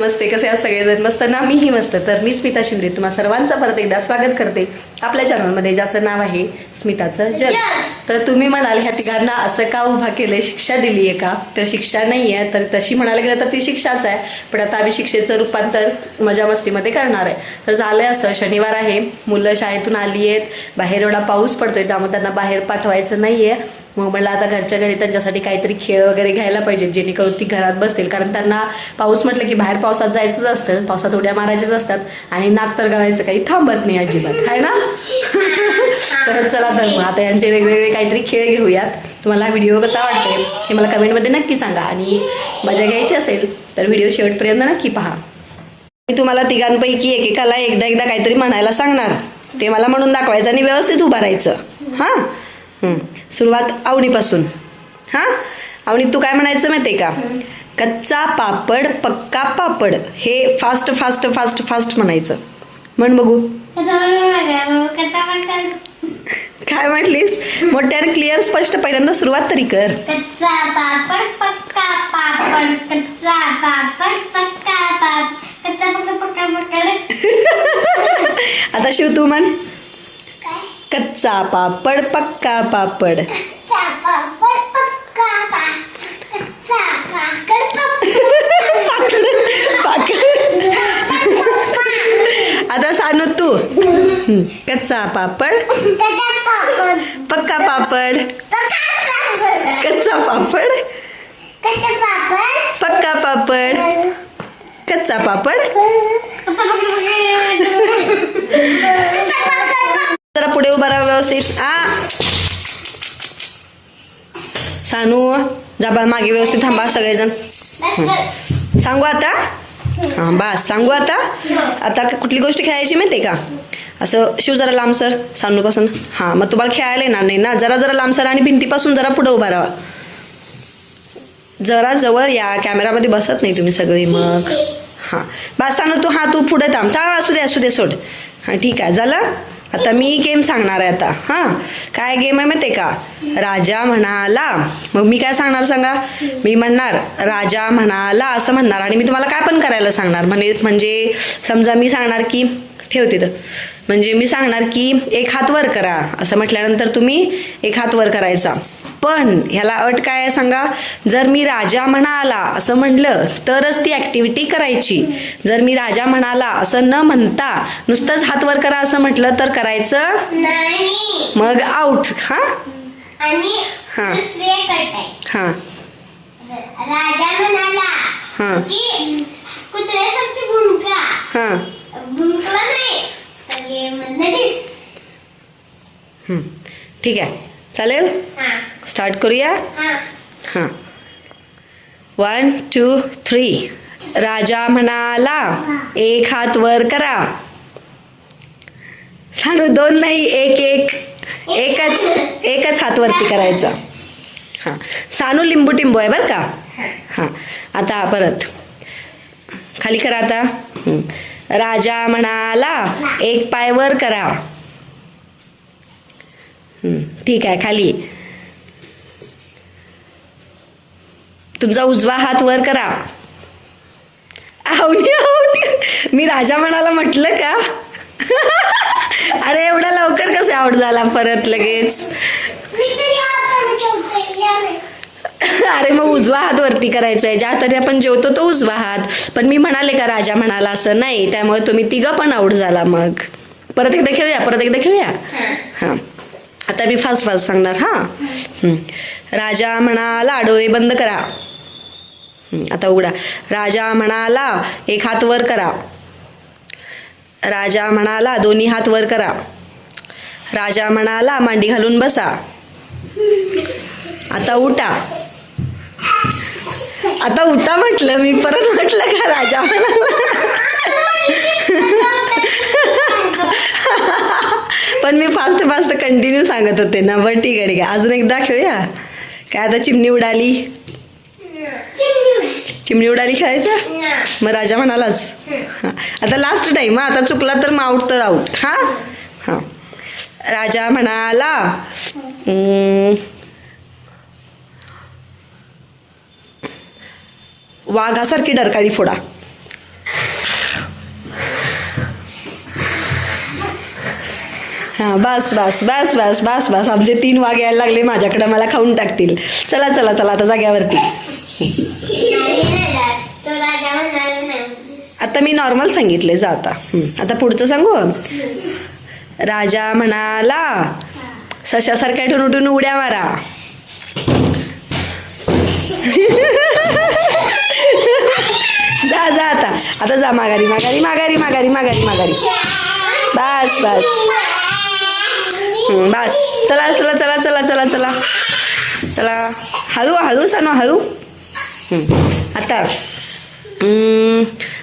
नमस्ते कसे आहात सगळेजण? मस्त ना? मीही मस्त. तर मी स्मिता शिंदे. तुम्हा सर्वांचं परत एकदा स्वागत करते आपल्या चॅनलमध्ये ज्याचं नाव आहे स्मिताचं जग. तर तुम्ही म्हणाल ह्या तिघांना असं का उभा केलंय? शिक्षा दिली आहे का? तर शिक्षा नाही आहे तर तशी म्हणायला गेलं तर ती शिक्षाच आहे. पण आता आम्ही शिक्षेचं रूपांतर मजा मस्तीमध्ये करणार आहे. तर झालंय असं. शनिवार आहे. मुलं शाळेतून आली आहेत. बाहेर एवढा पाऊस पडतोय त्यामुळे त्यांना बाहेर पाठवायचं नाहीये. मग मला आता घरच्या घरी त्यांच्यासाठी काहीतरी खेळ वगैरे घ्यायला पाहिजे जेणेकरून ती घरात बसतील. कारण त्यांना पाऊस म्हटलं की बाहेर पावसात जायचंच असतं पावसात उड्या मारायच्याच असतात आणि नाक तर घालायचं काही थांबत नाही अजिबात आहे ना? तर चला तर मग आता यांचे वेगवेगळे काहीतरी खेळ घेऊयात. तुम्हाला व्हिडिओ कसा वाटेल हे मला कमेंटमध्ये नक्की सांगा आणि मजा घ्यायची असेल तर व्हिडिओ शेवटपर्यंत नक्की पहा. मी तुम्हाला तिघांपैकी एकेकाला एकदा एकदा काहीतरी म्हणायला सांगणार. ते मला म्हणून दाखवायचं आणि व्यवस्थित उभारायचं राहायचं. हां? सुरुवात आवणीपासून. हां? आवणी तू काय म्हणायचं माहिती का? कच्चा पापड पक्का पापड हे फास्ट फास्ट फास्ट फास्ट म्हणायचं. म्हण बघू. काय म्हटलीस? मोठ्याने क्लिअर स्पष्ट पहिल्यांदा सुरुवात तरी कर. कच्चा पापड पक्का पापड कच्चा पापड पक्का पापड. कच्चा पक्का पक्का पक्का आता शिव तू म्हण. कच्चा पापड पक्का पापड. कच्चा पापड पक्का पापड कच्चा पापड पाकड आता सांगू तू. कच्चा पापड पक्का पापड. कच्चा पापड पक्का पापड. कच्चा पापड. जरा पुढे उभा राहा व्यवस्थित. आ. सानू जाबा मागे व्यवस्थित थांबा सगळेजण. सांगू आता? हां बास. सांगू आता? आता कुठली गोष्ट खेळायची माहिती का? असं शिव जरा लांब सर सानूपासून. हां मग तुम्हाला खेळायला येणार नाही ना? जरा जरा लांब सर आणि भिंतीपासून जरा पुढे उभा राहा. जरा जवळ या कॅमेरामध्ये बसत नाही तुम्ही सगळी मग. हां. बास सांगू तू हां तू पुढे थांब. थांब असू दे असू दे सोड. हां ठीक आहे. झालं? आता मी गेम सांगणार आहे आता. हां? काय गेम आहे माहिती आहे का? राजा म्हणाला. मग मी काय सांगणार सांगा? मी म्हणणार राजा म्हणाला असं म्हणणार. आणि मी तुम्हाला काय पण करायला सांगणार. म्हणजे म्हणजे समजा मी सांगणार की ठेवते तर म्हणजे मी सांगणार की एक हात वर करा असं म्हटल्यानंतर तुम्ही एक हात वर करायचा. पण ह्याला अट काय आहे सांगा? जर मी राजा म्हणाला असं म्हणलं तरच ती ऍक्टिव्हिटी करायची. जर मी राजा म्हणाला असं न म्हणता नुसतंच हात वर करा असं म्हटलं तर करायचं? नाही. मग आउट हा? हा. हा. राजा म्हणाला हा. हा. हम्म. ठीक आहे. चालेल? स्टार्ट करूया? हा. हां. वन टू थ्री राजा म्हणाला एक हात वर करा. सांगू दोन नाही एक एक. एकच एकच हात वरती करायचा. हां. सानू लिंबू टिंबू आहे बरं का? हां. आता परत. खाली करा आता. हं. राजा म्हणाला एक पाय वर करा. ठीक आहे खाली. तुमचा उजवा हात वर करा. आवडी आवडी. मी राजा म्हणाला म्हटलं का? अरे एवढा लवकर कसं आवड झाला परत लगेच मी तरी हाताने ठेवते याने अरे मग उजवा हात वरती करायचा आहे ज्या हाताने आपण जेवतो तो उजवा हात. पण मी म्हणाले का राजा म्हणाला असं नाही. त्यामुळे तुम्ही तिघं पण आऊट झाला मग. परत एकदा खेळूया परत एकदा खेळूया? हां. आता मी फास्ट फास्ट सांगणार हां. राजा म्हणाला डोळे बंद करा. आता उघडा. राजा म्हणाला एक हात वर करा. राजा म्हणाला दोन्ही हात वर करा. राजा म्हणाला मांडी घालून बसा. आता उठा. आता उठा म्हटलं मी परत म्हटलं का राजा म्हणाला? पण मी फास्ट फास्ट कंटिन्यू सांगत होते ना. बरं ठीक आहे ठीक आहे. अजून एकदा खेळूया? काय आता चिमणी उडाली? चिमणी उडाली खेळायचा? मग राजा म्हणालाच. हां. आता लास्ट टाईम आता चुकला तर मग आऊट तर आऊट हां? हां. राजा म्हणाला वाघासारखी डरकाळी फोडा. हां बस बस बस बस बस बस. आमचे तीन वाघ यायला लागले माझ्याकडे मला खाऊन टाकतील. चला चला चला आता जाग्यावरती. आता मी नॉर्मल सांगितले जा आता. आता पुढचं सांगू? राजा म्हणाला सशासारख्या ठेवून उठून उड्या मारा. आता जा माघारी माघारी माघारी माघारी माघारी माघारी. बस बस. बस. चला चला चला चला चला चला. चला. हळू हळू सानो हळू. आता.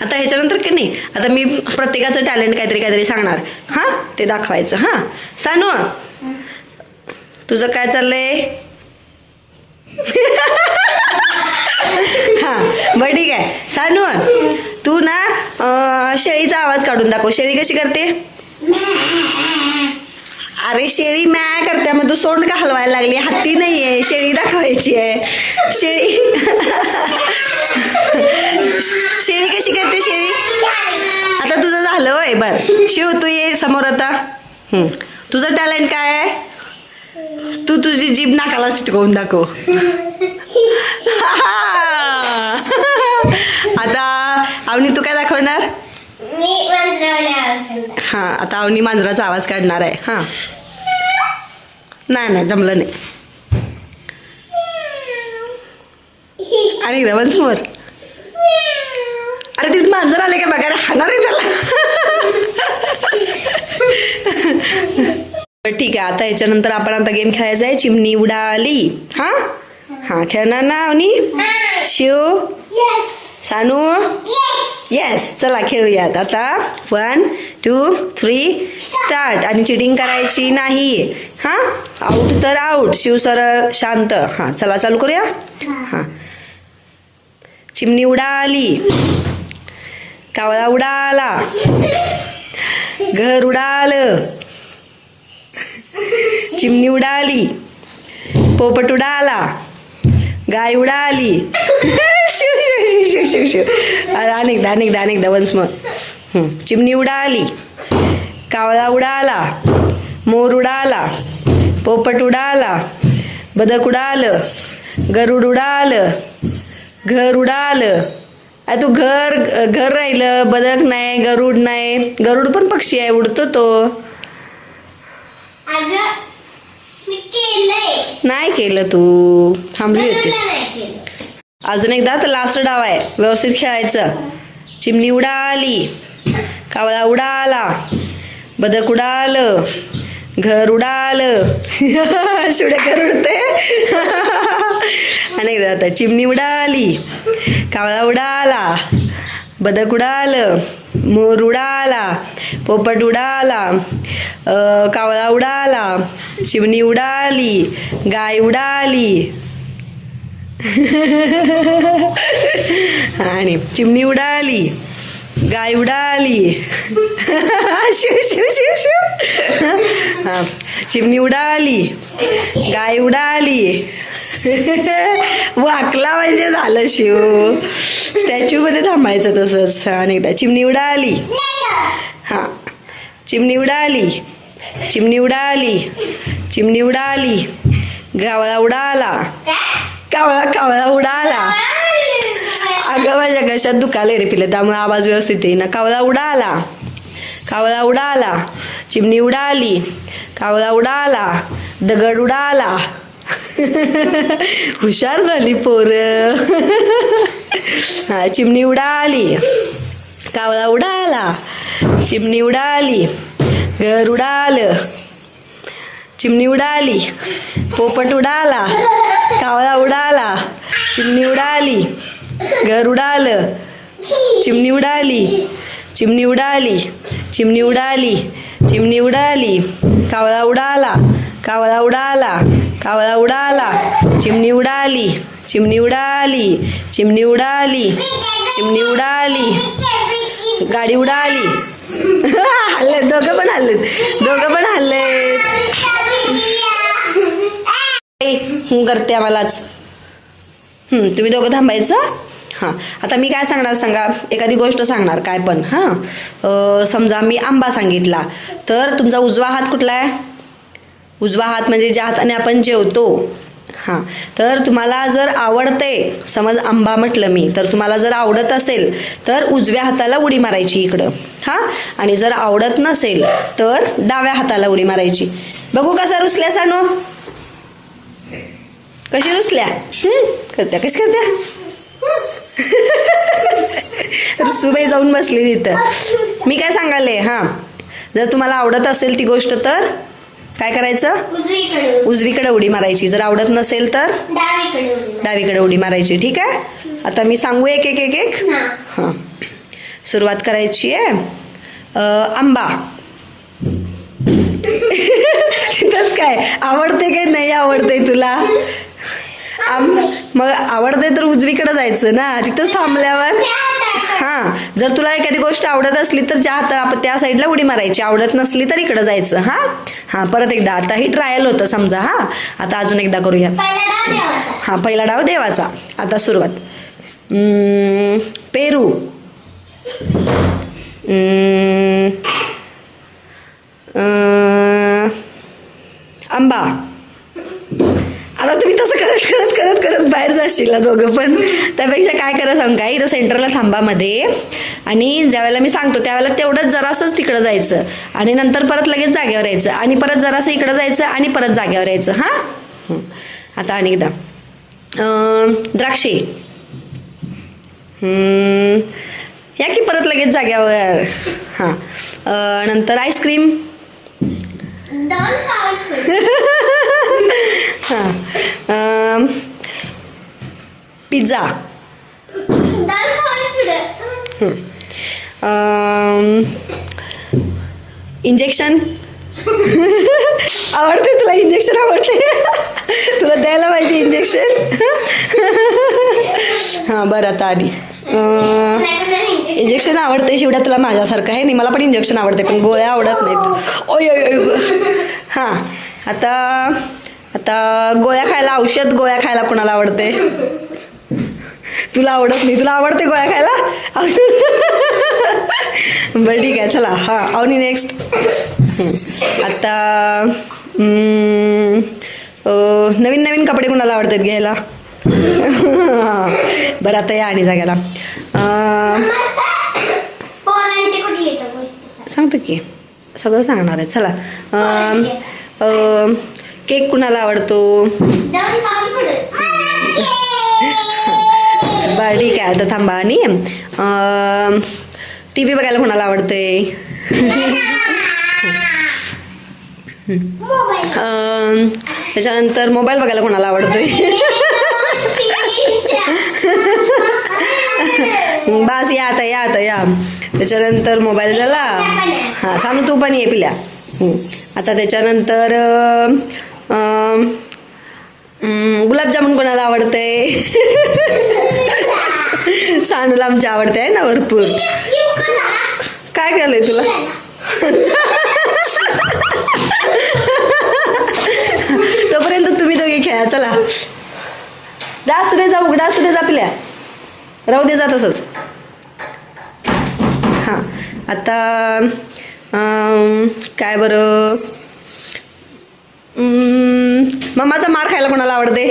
आता ह्याच्यानंतर की नाही? आता मी प्रत्येकाचं टॅलेंट काहीतरी काहीतरी सांगणार. हां? ते दाखवायचं हां? सानू तुझं काय चाललंय? हां. बरं ठीक आहे. सानू तू ना शेळीचा आवाज काढून दाखव. शेळी कशी करते? अरे शेळी मॅ करते मग तू सोंड का हलवायला लागली? हत्ती नाहीये शेळी दाखवायची आहे. शेळी शेळी कशी करते शेळी? आता तुझं झालं होय बर. शिव तू ये समोर आता. तुझं टॅलेंट काय आहे? तू तुझी जीभ नाकाला चिटकवून दाखव. आवनी तू काय दाखवणार. हां आता अवनी मांजराचा आवाज काढणार आहे हां. नाही नाही जमलं नाही. आणि एकदा वन्स मोर अरे तिथे मांजर आले का बघा रे हाणार आहे त्याला. ठीक आहे आता ह्याच्यानंतर आपण आता गेम खेळायचा आहे चिमणी उडाली. हां? हां खेळणार ना Avani? Shiv? Yes. Sanu? Yes. Yes चला खेळूयात. आता वन टू थ्री स्टार्ट आणि चिटिंग करायची नाही. हां? आऊट तर आऊट शिव सर शांत. हां चला चालू करूया. हां. चिमणी उडाली. कावळा उडाला. घर उडालं. चिमणी उडाली. पोपट उडाला. गाय उडाली. शिव शिव शिव शिव अनेकदा अनेकदा अनेकदा वन्स मग चिमणी उडाली कावळा उडाला मोर उडाला पोपट उडाला बदक उडालं गरुड उडालं घर उडालं. अरे तू घर घर राहिलं बदक नाही गरुड नाही. गरुड पण पक्षी आहे उडतो तो. नाही केलं तू. थांबली होतीस. अजून एकदा तर लास्ट डाव आहे. व्यवस्थित खेळायचं. चिमणी उडाली. कावळा उडाला. बदक उडालं. घर उडालं. शिवड्या घर उडते. आणि एकदा आता चिमणी उडाली. कावळा उडाला. बदक उडालं. मोर उडाला. पोपट उडाला. कावळा उडाला. चिमणी उडाली. गाय उडाली. आणि चिमणी उडाली गाय उडाली. शिव शिव शिव शिव. चिमणी उडाली गाय उडाली. वाकला म्हणजे झालं शिव. स्टॅच्यू मध्ये थांबायचं तसंच. आणि एकदा चिमणी उडाली. हा चिमणी उडाली चिमणी उडाली चिमणी उडाली. गावळा उडाला. कावळा कावळा उडाला. अगं माझ्या घशात दुखाले रे पिले त्यामुळे आवाज व्यवस्थित येईना. कावळा उडाला. कावळा उडाला. चिमणी उडाली. कावळा उडाला. दगड उडाला. हुशार झाली पोर. हा चिमणी उडाली. कावळा उडाला. चिमणी उडाली. घर उडालं. चिमणी उडाली. पोपट उडाला. चिमणी उडाली घर उडालं. चिमणी उडाली चिमणी उडाली चिमणी उडाली चिमणी उडाली. कावळा उडाला कावळा उडाला कावळा उडाला. चिमणी उडाली चिमणी उडाली चिमणी उडाली चिमणी उडाली. गाडी उडाली. हल्ले दोघं पण हल्ले दोघं पण हल्ले करते आम्हालाच. तुम्ही दोघं थांबायचं? हां. आता मी काय सांगणार सांगा? एखादी गोष्ट सांगणार काय पण. हां. समजा मी आंबा सांगितला तर तुमचा उजवा हात कुठला आहे? उजवा हात म्हणजे ज्या हाताने आपण जेवतो. हां. तर तुम्हाला जर आवडते समज आंबा म्हटलं मी तर तुम्हाला जर आवडत असेल तर उजव्या हाताला उडी मारायची इकडं. हां. आणि जर आवडत नसेल तर डाव्या हाताला उडी मारायची. बघू कसा रुसल्या सानो कशी रुसल्या? हं? करत्या कशी करत्या? रुसूबाई जाऊन बसली तिथं मी काय सांगाले हां. जर तुम्हाला आवडत असेल ती गोष्ट तर काय करायचं? उजवीकडे उडी. मारायची. जर आवडत नसेल तर डावीकडे उडी. मारायची. ठीक आहे? आता मी सांगू एक एक एक एक? हा. सुरुवात करायची आहे. आंबा. तिथंच काय? आवडते काय नाही आवडते तुला? मग आवडते तर उजवीकडे जायचं ना तिथंच थांबल्यावर. हां जर तुला एखादी गोष्ट आवडत असली तर ज्या हाता आपण त्या साईडला उडी मारायची. आवडत नसली तर इकडं जायचं हां? हां परत एकदा. आता ही ट्रायल होतं समजा हां? आता अजून एकदा करूया. हा पहिला डाव देवाचा. आता सुरुवात. पेरू. आंबा. आता तुम्ही तसं करत करत करत करत बाहेर जाशील दोघं पण. त्यापेक्षा काय करा सांग काय? इथं सेंटरला थांबा मध्ये आणि ज्यावेळेला मी सांगतो त्यावेळेला तेवढंच जरासंच तिकडं जायचं. आणि नंतर परत लगेच जागेवर यायचं. आणि परत जरासं इकडं जायचं आणि परत जागेवर यायचं. हां. आता आणि एकदा. द्राक्षे. या की परत लगेच जाग्यावर हां. नंतर आईस्क्रीम. हां पिझ्झा इंजेक्शन आवडते तुला इंजेक्शन आवडते? तुला द्यायला पाहिजे इंजेक्शन हां बरं आता आधी. इंजेक्शन. आवडते शिवड्या तुला माझ्यासारखं आहे नाही मला पण इंजेक्शन आवडते पण गोळ्या आवडत नाहीत. ओय ओय ओय. हां आता आता गोळ्या खायला औषध गोळ्या खायला कोणाला आवडते? तुला आवडत नाही. तुला आवडते गोळ्या खायला? औषध बरं ठीक आहे. चला. हां आणि नेक्स्ट आता नवीन नवीन कपडे कोणाला आवडतात घ्यायला? बरं आता या आणि जाग्याला. सांग. सांगतो की. सगळं सांगणार आहे. चला. केक कुणाला आवडतो? बरं ठीक आहे. आता थांबा आणि टी व्ही बघायला कोणाला आवडते त्याच्यानंतर मोबाईल बघायला कोणाला आवडतोय? बास या आता या आता या. त्याच्यानंतर मोबाईल झाला. हां सांगू तू पण ये पिल्या. आता त्याच्यानंतर गुलाबजामुन कोणाला आवडते सानूला आमच्या आवडते आहे ना भरपूर. काय केलंय तुला? तोपर्यंत तुम्ही दोघे खेळा चला. जा असू दे जा उघडा असू दे जा पिल्या. राहू दे जा तसंच. हां आता काय बरं? मम्माचा मार खायला कोणाला आवडते?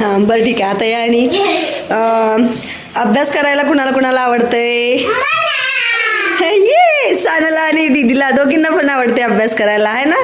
हां बरं ठीक आहे आता या आणि अभ्यास करायला कुणाला कुणाला आवडतंय ये सानाला आणि दीदीला दोघींना पण आवडते अभ्यास करायला आहे ना.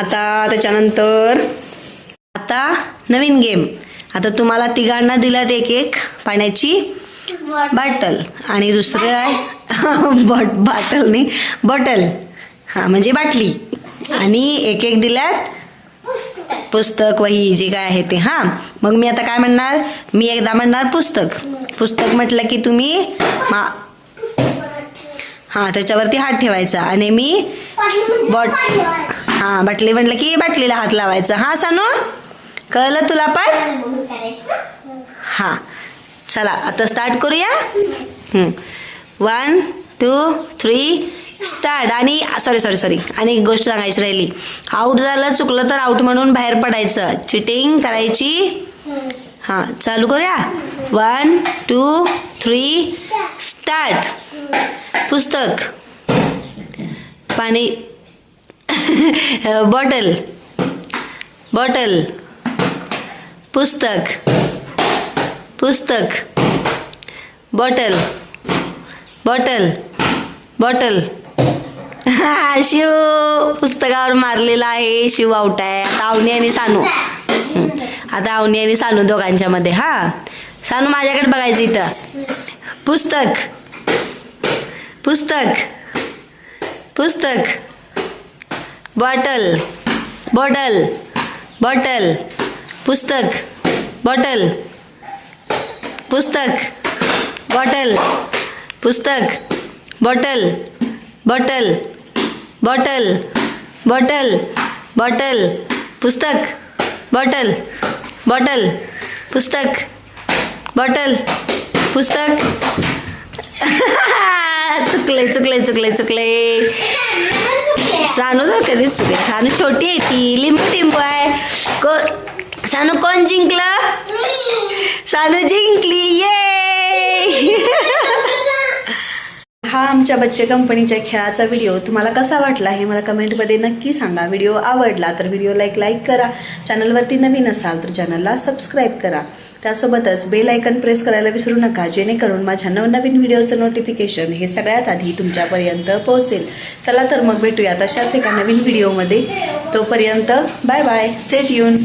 आता त्याच्यानंतर आता नवीन गेम आता तुम्हाला तिघांना दिलात एक एक पाण्याची. बाटल. आणि दुसरं आहे बट बाटल नाही बॉटल. हां म्हणजे बाटली. आणि एक एक दिल्यात पुस्तक वही जे काय आहे ते. हां मग मी आता काय म्हणणार? मी एकदा म्हणणार पुस्तक. पुस्तक म्हटलं की तुम्ही मा हां त्याच्यावरती हात ठेवायचा. आणि मी बॉट हां बाटली म्हटलं की बाटलीला हात लावायचा. हां सानू? कळलं तुला पण? हां. चला आता स्टार्ट करूया? वन टू थ्री स्टार्ट आणि सॉरी सॉरी सॉरी आणि एक गोष्ट सांगायची राहिली. आऊट झालं चुकलं तर आऊट म्हणून बाहेर पडायचं. चिटिंग करायची? हां चालू करूया? वन टू थ्री स्टार्ट पुस्तक. पाणी. बॉटल. बॉटल. पुस्तक. पुस्तक. बॉटल. बॉटल. बॉटल. हा, शिव पुस्तकावर मारलेला आहे शिव आउट आहे. आता अवनी आणि सानू. आता अवनी आणि सानू दोघांच्या मध्ये हा. सानू माझ्याकडे बघायचं इथं. पुस्तक. पुस्तक. पुस्तक. बॉटल. बॉटल. बॉटल. पुस्तक. बॉटल. पुस्तक बॉटल पुस्तक bottle bottle bottle bottle bottle पुस्तक बॉटल बॉटल पुस्तक बॉटल पुस्तक. चुकले चुकले चुकले चुकले. सानू तर कधीच चुकले. सानू छोटी आहे ती. लिंबू टिंबू आहे. को सानू कोण जिंकलं? सानू जिंकली ये हा आमच्या बच्चे कंपनीच्या खेळाचा व्हिडिओ तुम्हाला कसा वाटला हे मला कमेंटमध्ये नक्की सांगा. व्हिडिओ आवडला तर व्हिडिओला एक लाईक करा. चॅनलवरती नवीन असाल तर चॅनलला सबस्क्राईब करा. त्यासोबतच बेल आयकन प्रेस करायला विसरू नका जेणेकरून माझ्या नवनवीन व्हिडिओचं नोटिफिकेशन हे सगळ्यात आधी तुमच्यापर्यंत पोहोचेल. चला तर मग भेटूया तशाच एका नवीन व्हिडिओमध्ये तोपर्यंत बाय बाय स्टेट यून